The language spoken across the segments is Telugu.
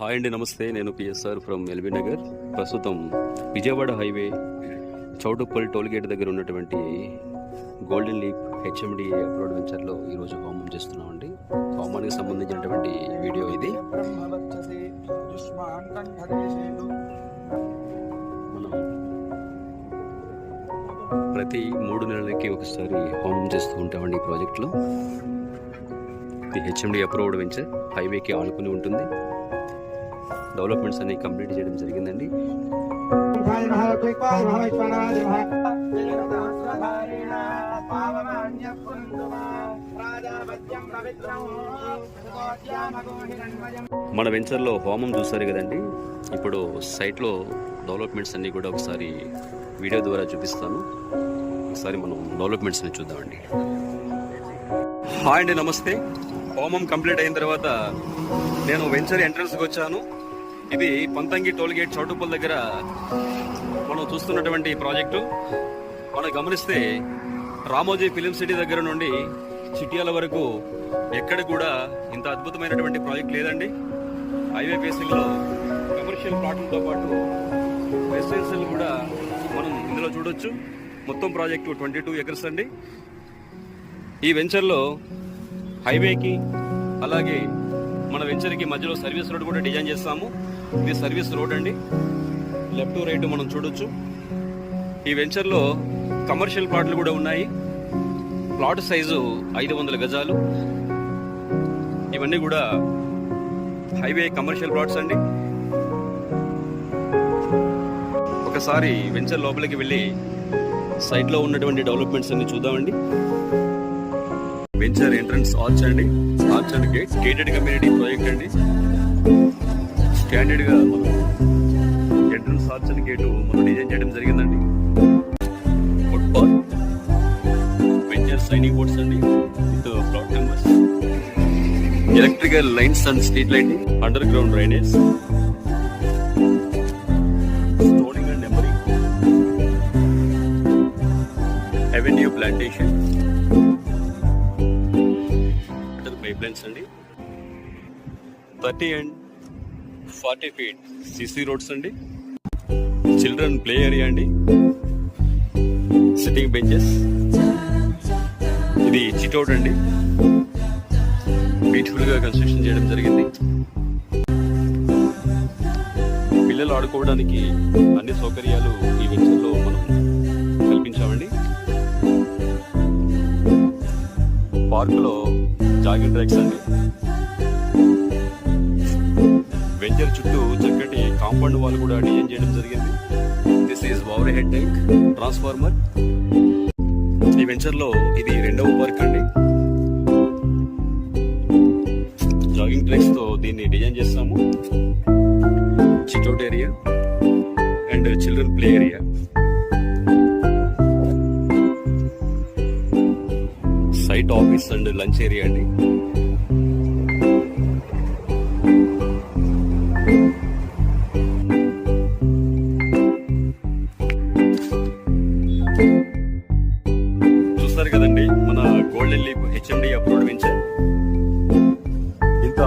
హాయ్ అండి నమస్తే. నేను పిఎస్ఆర్ ఫ్రమ్ ఎల్బీ నగర్. ప్రస్తుతం విజయవాడ హైవే చౌటుప్పల్ టోల్గేట్ దగ్గర ఉన్నటువంటి గోల్డెన్ లీప్ హెచ్ఎండి అప్రోడ్ వెంచర్లో ఈరోజు హోమం చేస్తున్నామండి. హోమానికి సంబంధించినటువంటి వీడియో ఇది. మనం ప్రతి మూడు నెలలకి ఒకసారి హోమం చేస్తూ ఉంటామండి ఈ ప్రాజెక్ట్లో. ఇది హెచ్ఎండి అప్రూవ్డ్ వెంచర్. హైవేకి ఆనుకుని ఉంటుంది. డెవలప్మెంట్స్ అనేవి కంప్లీట్ చేయడం జరిగిందండి. మన వెంచర్లో హోమం చూసారు కదండి. ఇప్పుడు సైట్లో డెవలప్మెంట్స్ అన్నీ కూడా ఒకసారి వీడియో ద్వారా చూపిస్తాను. ఒకసారి మనం డెవలప్మెంట్స్ని చూద్దామండి. హాయ్ అండి నమస్తే. హోమం కంప్లీట్ అయిన తర్వాత నేను వెంచర్ ఎంట్రన్స్కి వచ్చాను. ఇది పంతంగి టోల్ గేట్ దగ్గర మనం చూస్తున్నటువంటి ప్రాజెక్టు. మనం గమనిస్తే రామోజీ ఫిలిం సిటీ దగ్గర నుండి చిట్యాల వరకు ఎక్కడ కూడా ఇంత అద్భుతమైనటువంటి ప్రాజెక్ట్ లేదండి. హైవే ఫేసింగ్లో కమర్షియల్ ప్లాట్లతో పాటు రెసిడెన్షియల్ కూడా మనం ఇందులో చూడొచ్చు. మొత్తం ప్రాజెక్టు ట్వంటీ టూ ఎకర్స్ అండి. ఈ వెంచర్లో హైవేకి అలాగే మన వెంచర్కి మధ్యలో సర్వీస్ రోడ్ కూడా డిజైన్ చేస్తాము. ఇది సర్వీస్ రోడ్ అండి. లెఫ్ట్ రైట్ మనం చూడొచ్చు. ఈ వెంచర్లో కమర్షియల్ ప్లాట్లు కూడా ఉన్నాయి. ప్లాట్ సైజు ఐదు వందల గజాలు. ఇవన్నీ కూడా హైవే కమర్షియల్ ప్లాట్స్ అండి. ఒకసారి వెంచర్ లోపలికి వెళ్ళి సైట్లో ఉన్నటువంటి డెవలప్మెంట్స్ అన్ని చూద్దామండి. వెంచర్ ఎంట్రన్స్ ఆర్చ్ అండి. Arch and gate gated community project అండి. స్టాండర్డ్గా మనం ఎంట్రన్స్ ఆర్చ్ అండ్ మనం డిజైన్ చేయడం జరిగిందండి. ఫుట్బాల్ వెంచర్ సైనింగ్ బోర్డ్స్ అండి. With plot numbers electrical lines and street lighting underground drainage. Stoning and numbering. Avenue plantation. Pipelines అండి. Thirty and forty feet. CC roads అండి. చిల్డ్రన్ ప్లే ఏరియా అండి. Sitting benches. ఇది చిట్అవుట్ అండి. బ్యూటిఫుల్గా కన్స్ట్రక్షన్ చేయడం జరిగింది. పిల్లలు ఆడుకోవడానికి అన్ని సౌకర్యాలు ఈ వెంచర్లో మనం కల్పించామండి. పార్కులో జాగింగ్ ట్రాక్స్ అండి. వెంచర్ చుట్టూ చక్కటి కాంపౌండ్ వాల్ కూడా డిజైన్ చేయడం జరిగింది. This is overhead tank transformer ఈ వెంచర్లో ఇది రెండవ పార్క్ అండి. జాగింగ్ ట్రాక్స్తో దీన్ని డిజైన్ చేస్తాము. Sit out area and children play area site office and lunch area అండి.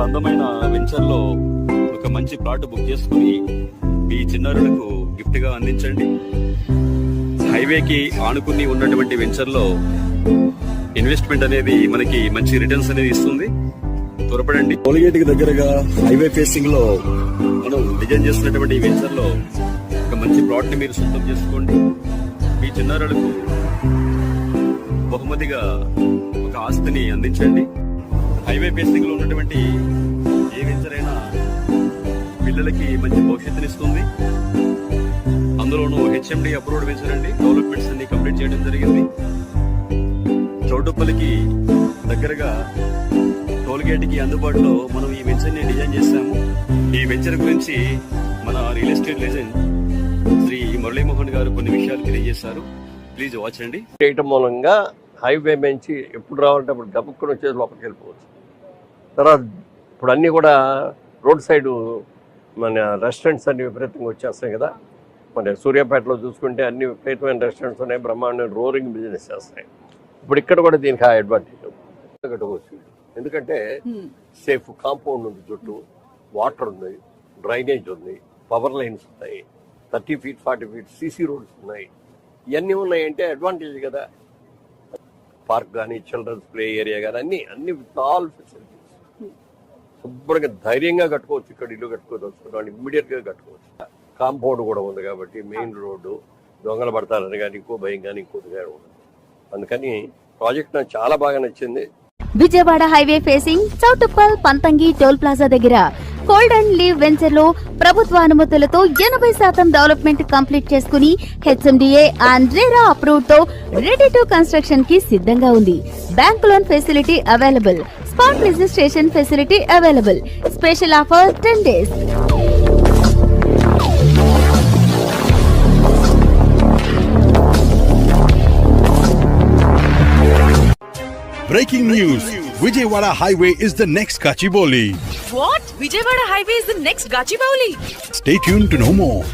అందమైన వెంచర్లో ఒక మంచి ప్లాట్ బుక్ చేసుకుని మీ చిన్నారులకు గిఫ్ట్గా అందించండి. హైవేకి ఆనుకుని ఉన్నటువంటి వెంచర్లో ఇన్వెస్ట్మెంట్ అనేది మనకి మంచి రిటర్న్స్ అనేది ఇస్తుంది. త్వరపడండి. టోల్గేట్కి దగ్గరగా హైవే ఫేసింగ్లో మనం డిజైన్ చేస్తున్నటువంటి ఈ వెంచర్లో ఒక మంచి ప్లాట్ని మీరు సొంతం చేసుకోండి. మీ చిన్నారులకు బహుమతిగా ఒక ఆస్తిని అందించండి. హైవే బేసింగ్లో ఉన్నటువంటి ఏ వెంచర్ అయినా పిల్లలకి మంచి భవిష్యత్తునిస్తుంది అందులోనూ హెచ్ఎండి అప్రూవ్డ్ వెంచర్ అండి డెవలప్మెంట్స్ అన్ని కంప్లీట్ చేయడం జరిగింది. చౌటుప్పలికి దగ్గరగా టోల్గేట్కి అందుబాటులో మనం ఈ వెంచర్ని డిజైన్ చేశాము. ఈ వెంచర్ గురించి మన real estate legend Shri Muralimohan గారు కొన్ని విషయాలు తెలియజేశారు. ప్లీజ్ వాచ్ అండి. చేయటం మూలంగా హైవే నుంచి ఎప్పుడు రావాలంటే అప్పుడు గబుక్కుని వచ్చేసి లోపలికి వెళ్ళిపోవచ్చు. తర్వాత ఇప్పుడు అన్నీ కూడా రోడ్ సైడ్ మన రెస్టారెంట్స్ అన్ని విపరీతంగా వచ్చేస్తాయి కదా. మన సూర్యాపేటలో చూసుకుంటే అన్ని విపరీతమైన రెస్టారెంట్స్ ఉన్నాయి బ్రహ్మాండ రోరింగ్ బిజినెస్ చేస్తాయి. ఇప్పుడు ఇక్కడ కూడా దీనికి ఆ అడ్వాంటేజ్ కట్టుకోవచ్చు ఎందుకంటే సేఫ్ కాంపౌండ్ ఉంది చుట్టూ వాటర్ ఉంది డ్రైనేజ్ ఉంది పవర్ లైన్స్ ఉన్నాయి thirty feet forty feet CC roads ఉన్నాయి. ఇవన్నీ ఉన్నాయంటే అడ్వాంటేజ్ కదా. పార్క్ కానీ చిల్డ్రన్స్ ప్లే ఏరియా కానీ అన్ని అన్ని విత్ ఆల్ ఫెసిలిటీస్. శుభ్రంగా ధైర్యంగా కట్టుకోవచ్చు. ఇక్కడ ఇల్లు కట్టుకోవచ్చు ఇమ్మీడియట్గా కట్టుకోవచ్చు. కాంపౌండ్ కూడా ఉంది కాబట్టి మెయిన్ రోడ్డు దొంగలు పడతారని కానీ ఇంకో భయం కానీ ఇంకోటి కానీ ఉండదు. అందుకని ప్రాజెక్ట్ నాకు చాలా బాగా నచ్చింది. Vijayawada highway facing Choutuppal Panthangi toll plaza దగ్గర కోల్డ్ అండ్ లీవ్ వెంచర్లో ప్రభుత్వ అనుమతులతో ఎనభై శాతం డెవలప్మెంట్ కంప్లీట్ చేసుకుని హెచ్ఎండిఏ అండ్ రేరా అప్రూవ్తో రెడీ టు కన్స్ట్రక్షన్కి సిద్ధంగా ఉంది. Bank loan facility available spot registration facility available special offer ten days breaking news Vijayawada Highway is the next Gachibowli. What? Vijayawada Highway is the next Gachibowli. Stay tuned to know more.